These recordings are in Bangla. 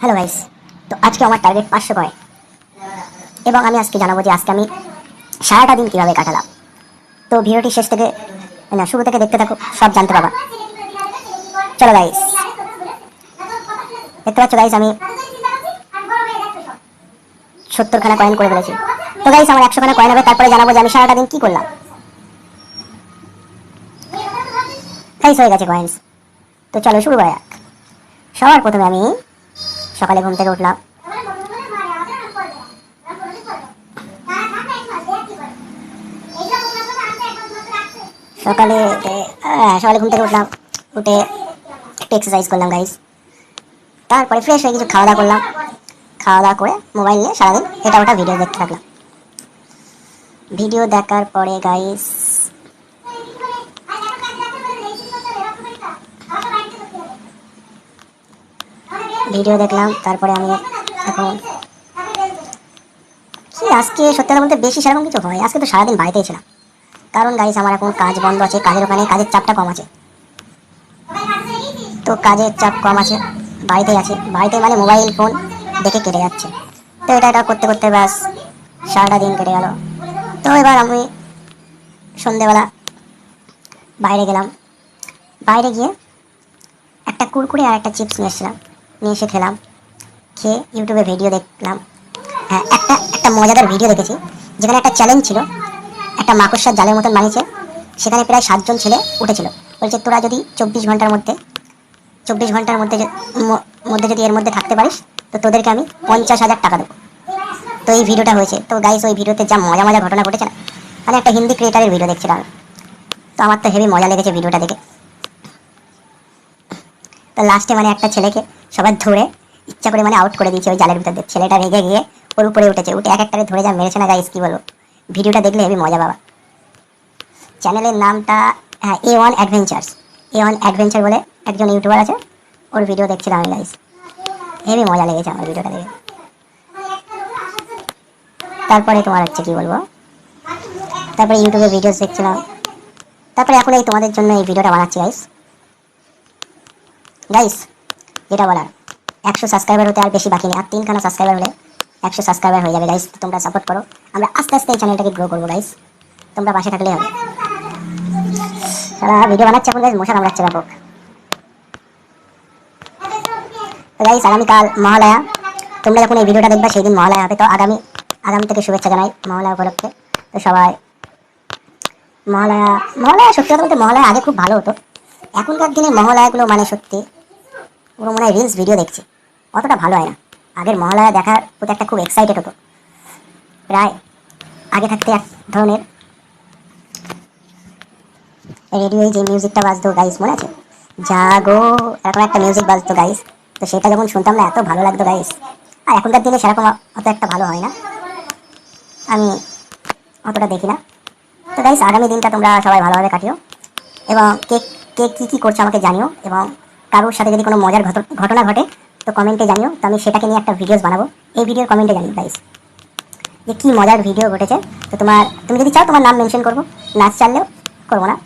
হ্যালো গাইস তো আজকে আমার টার্গেট পাঁচশো কয়েন এবং আমি আজকে জানাব যে আজকে আমি সারাটা দিন কীভাবে কাটালাম। তো ভিডিওটি শেষ থেকে, না, শুরু থেকে দেখতে থাকো সব জানতে পারবা। চলো গাইস দেখতে পাচ্ছ গাইস আমি সত্তরখানা কয়েন করে ফেলেছি। তো গাইস আমার একশোখানা কয়েন হবে, তারপরে জানাব যে আমি সারাটা দিন কি করলাম। গাইস হয়ে গেছে কয়েন্স তো চলো, শুরু করা যাক। সবার প্রথমে আমি সকালে ঘুম থেকে উঠলাম। সকালে এ, সকালে ঘুম থেকে উঠলাম। উঠে একটু এক্সারসাইজ করলাম গাইস তারপরে ফ্রেশ হয়ে কিছু খাওয়া দাওয়া করলাম। খাওয়া দাওয়া করে মোবাইল নিয়ে সারাদিন এটা ওটা ভিডিও দেখতে থাকলাম। ভিডিও দেখার পরে গাইস ভিডিও দেখলাম, তারপরে আমি এখন কি আজকে, সত্যি কথা বলতে বেশি সেরকম কিছু হয় আজকে তো সারাদিন বাড়িতেই ছিলাম। কারণ গাইস আমার এখন কাজ বন্ধ আছে, কাজের ওখানে কাজের চাপটা কম আছে। তো কাজের চাপ কম আছে, বাড়িতেই আছে। বাড়িতে মানে মোবাইল ফোন দেখে কেটে যাচ্ছে। তো এটা এটা করতে করতে ব্যাস সারাটা দিন কেটে গেল। তো এবার আমি সন্ধেবেলা বাইরে গেলাম। বাইরে গিয়ে একটা কুরকুরে আর একটা চিপস নিয়ে এসেছিলাম। নিয়ে এসে খেলাম। খেয়ে ইউটিউবে ভিডিও দেখলাম। হ্যাঁ একটা একটা মজাদার ভিডিও দেখেছি। যেখানে একটা চ্যালেঞ্জ ছিল। একটা মাকড়সার জালের মতন বানিয়েছে। সেখানে প্রায় সাতজন ছেলে উঠেছিল। বলছে, তোরা যদি চব্বিশ ঘণ্টার মধ্যে, চব্বিশ ঘণ্টার মধ্যে মধ্যে যদি এর মধ্যে থাকতে পারিস, তো তোদেরকে আমি পঞ্চাশ হাজার টাকা দেবো। তো এই ভিডিওটা হয়েছে। তো গাইস ওই ভিডিওতে যা মজা মজা ঘটনা ঘটেছে না? মানে একটা হিন্দি ক্রিয়েটারের ভিডিও দেখছিলাম। তো আমার তো হেভি মজা লেগেছে ভিডিওটা দেখে। তো লাস্টে মানে একটা ছেলেকে সবাই ধরে ইচ্ছা করে মানে আউট করে দিয়েছে ওই জালের ভিতর ছেলেটা রেগে গিয়ে ওর উপরে উঠেছে। উঠে এক একটারে ধরে যা মেরেছে না গাইস কি বলব? ভিডিওটা দেখলে হেভি মজা বাবা চ্যানেলের নামটা হ্যাঁ A one adventures A one adventure বলে একজন ইউটিউবার আছে, ওর ভিডিও দেখছিলাম আমি গাইস হেভি মজা লেগেছে আমার ভিডিওটা দেখে। তারপরে তোমার হচ্ছে কি বলব? তারপরে ইউটিউবে ভিডিওস দেখছিলাম। তারপরে এখন এই তোমাদের জন্য এই ভিডিওটা বানাচ্ছি গাইস গাইস যেটা বলার। একশো সাবস্ক্রাইবার হতে আর বেশি বাকি নেই। আর তিনখানা সাবস্ক্রাইবার হলে একশো সাবস্ক্রাইবার হয়ে যাবে গাইস তোমরা সাপোর্ট করো। আমরা আস্তে আস্তে এই চ্যানেলটাকে গ্রো করব গাইস তোমরা পাশে থাকলেই হবে। সারা ভিডিও বানাচ্ছে এখন গাইস মশা কামড়াচ্ছে ব্যাপক। তো গাইস আগামীকাল মহালয়া। তোমরা যখন এই ভিডিওটা দেখবে সেই দিন মহালয়া হবে। তো আগামী আগামী থেকে শুভেচ্ছা জানাই মহালয়া উপলক্ষে। তো সবাই, মহালয়া মহালয়া সত্যি কথা বলতে মহালয়া আগে খুব ভালো হতো। এখনকার দিনে মহালয়াগুলো মানে সত্যি পুরো মনে হয় রিলস ভিডিও দেখছে। অতটা ভালো হয় না। আগের মহালয়া দেখার প্রতি একটা খুব এক্সাইটেড হতো। প্রায় আগে থাকতে এক ধরনের রেডিওয়ে যে মিউজিকটা বাজতো গাইস মনে আছে? জাগো, এরকম একটা মিউজিক বাজতো গাইস তো সেটা যখন শুনতাম না, এত ভালো লাগতো গাইস আর এখনকার দিনে সেরকম অত একটা ভালো হয় না। আমি অতটা দেখি না। তো গাইস আগামী দিনটা তোমরা সবাই ভালোভাবে কাটিও। এবং কে কে কী কী করছ আমাকে জানিও। এবং কারোর সাথে যদি কোনো মজার ঘটনা ঘটে, তো কমেন্টে জানিও। তো আমি সেটাকে নিয়ে একটা ভিডিওস বানাবো। এই ভিডিওর কমেন্টে জানিও গাইস যে কী মজার ভিডিও ঘটেছে। তো তোমার তুমি যদি চাও, তোমার নাম মেনশন করব। নাচ চাললেও করব না।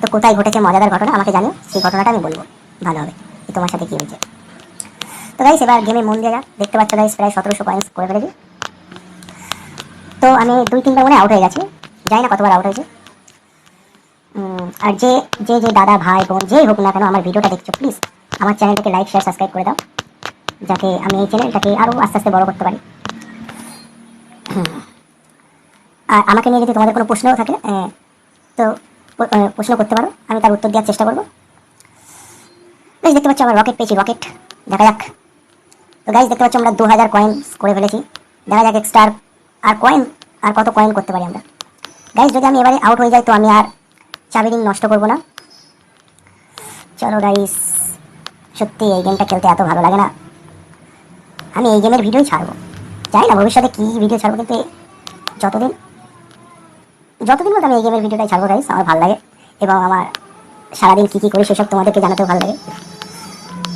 তো কোথায় ঘটেছে মজাদার ঘটনা, আমাকে জানিও। সেই ঘটনাটা আমি বলব। ভালো হবে। যে তোমার সাথে কী হয়েছে। তো গাইস এবার গেমে মন দিয়ে দেখতে পাচ্ছ গাইস প্রায় সতেরোশো পয়েন্টস করে ফেলেছি। তো আমি দুই তিনবার মনে আউট হয়ে গেছি। জানি না কতবার আউট হয়েছে। আর যে যে যে দাদা ভাই বোন যেই হোক না কেন আমার ভিডিওটা দেখছ প্লিজ আমার চ্যানেলটাকে লাইক শেয়ার সাবস্ক্রাইব করে দাও, যাতে আমি এই চ্যানেলটাকে আরও আস্তে আস্তে বড় করতে পারি। আর আমাকে নিয়ে যদি তোমাদের কোনো প্রশ্নও থাকে তো প্রশ্ন করতে পারো, আমি তার উত্তর দেওয়ার চেষ্টা করব। বেশ, দেখতে পাচ্ছ আমার রকেট পেয়েছি রকেট দেখা যাক। তো গাইজ দেখতে পাচ্ছ আমরা দু হাজার কয়েন করে ফেলেছি, দেখা যাক এক্সট্রা আর কয়েন আর কত কয়েন করতে পারি আমরা। গাইজ যদি আমি এবারে আউট হয়ে যাই, তো আমি আর চাবি রিং নষ্ট করব না। চলো গাইস সত্যি এই গেমটা খেলতে এত ভালো লাগে না। আমি এই গেমের ভিডিওই ছাড়বো। জানি না ভবিষ্যতে কী ভিডিও ছাড়বো, কিন্তু যতদিন যতদিন মতো আমি এই গেমের ভিডিওটাই ছাড়বো গাইস আমার ভালো লাগে। এবং আমার সারাদিন কী কী করি সেসব তোমাদেরকে জানাতেও ভালো লাগে।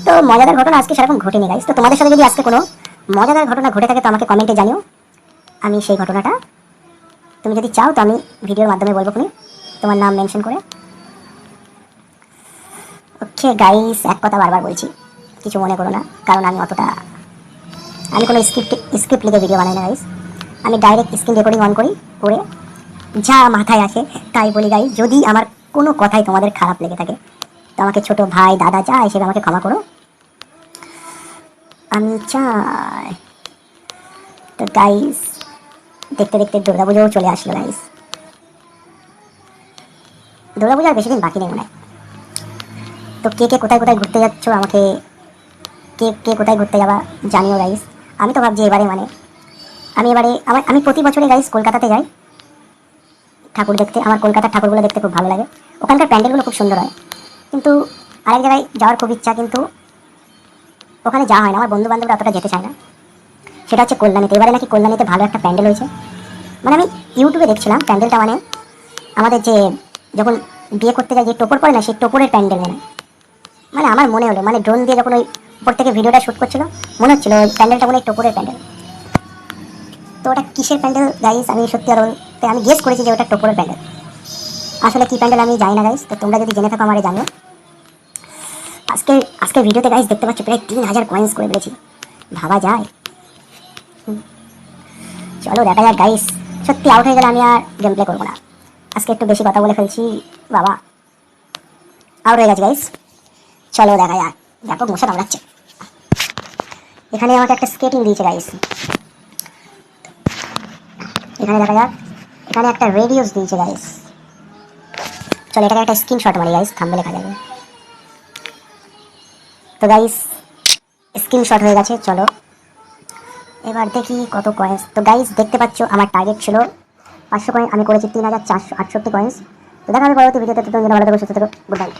তো মজাদার ঘটনা আজকে সেরকম ঘটেনি গাইস তো তোমাদের সাথে যদি আজকে কোনো মজাদার ঘটনা ঘটে থাকে, তো আমাকে কমেন্টে জানিও। আমি সেই ঘটনাটা, তুমি যদি চাও তো আমি ভিডিওর মাধ্যমে বলব তুমি তোমার নাম মেনশন করে। ওকে গাইস এক কথা বারবার বলছি, কিছু মনে করো না, কারণ আমি অতটা আমি কোনো স্ক্রিপ্ট স্ক্রিপ্ট লিখে ভিডিও বানাই না গাইস আমি ডাইরেক্ট স্ক্রিন রেকর্ডিং অন করি, করে যা মাথায় আসে, তাই বলি গাইস যদি আমার কোনো কথাই তোমাদের খারাপ লেগে থাকে, তো আমাকে ছোট ভাই, দাদা, যা হিসেবে আমাকে ক্ষমা করো। আমি চাই তো গাইস দেখতে দেখতে দুর্গাপুজোও চলে আসলো গাইস দুর্গাপূজার বেশি দিন বাকি নেই মনে তো কে কে কোথায় কোথায় ঘুরতে যাচ্ছ আমাকে, কে কে কোথায় ঘুরতে যাবা জানিও গাইস আমি তো ভাবছি এবারে মানে আমি এবারে, আমার, আমি প্রতি বছরে গাইস কলকাতাতে যাই। ঠাকুর দেখতে, আমার কলকাতার ঠাকুরগুলো দেখতে খুব ভালো লাগে। ওখানকার প্যান্ডেলগুলো খুব সুন্দর হয়। কিন্তু আরেক জায়গায় যাওয়ার খুব ইচ্ছা, কিন্তু ওখানে যাওয়া হয় না। আমার বন্ধু বান্ধবরা অতটা যেতে চায় না। সেটা হচ্ছে কল্যাণীতে। এবারে নাকি কল্যাণীতে ভালো একটা প্যান্ডেল হয়েছে। মানে আমি ইউটিউবে দেখছিলাম প্যান্ডেলটা মানে আমাদের যে যখন বিয়ে করতে যায় যে টোপর পড়ে না, সেই টোপরের প্যান্ডেল মানে মানে আমার মনে হলো মানে ড্রোন দিয়ে যখন ওই উপর থেকে ভিডিওটা শ্যুট করছিল, মনে হচ্ছিল ওই প্যান্ডেলটা মনে টোপরের প্যান্ডেল। তো ওটা কিসের প্যান্ডেল গাইস আমি সত্যি আর আমি গেস করেছি যে ওটা টোপরের প্যান্ডেল। আসলে কি প্যান্ডেল আমি জানি না গাইস তো তোমরা যদি জেনে থাকো, আমারে জানো আজকে আজকে ভিডিওতে গাইস দেখতে পাচ্ছি, প্রায় তিন হাজার কয়েন্স করে ফেলেছি। ভাবা যায়। চলো, দেখা যাক গাইস সত্যি আউট হয়ে গেলে আমি আর গেম প্লে করব না। আজকে একটু বেশি কথা বলে ফেলছি, বাবা। আউট হয়ে গেছে গাইস চলো দেখা যাক ব্যাপক মশা কামড়াচ্ছে এখানে আমাকে একটা স্কেটিং দিয়েছে গাইস এখানে দেখা যাক, এখানে একটা রেডিওস দিয়েছে গাইস চলো, এটাকে একটা স্ক্রিনশট মারি গাইস থাম্বে লেখা যাবে। তো গাইস স্ক্রিনশট হয়ে গেছে, চলো। এবার দেখি কত কয়েন্স তো গাইস দেখতে পাচ্ছ, আমার টার্গেট ছিল পাঁচশো কয়েন আমি করেছি তিন হাজার চারশো আটষট্টি কয়েন্স তো দেখা হবে পরবর্তী ভিডিওতে তো ভালো থাকো সুস্থ থাকো গুড নাইট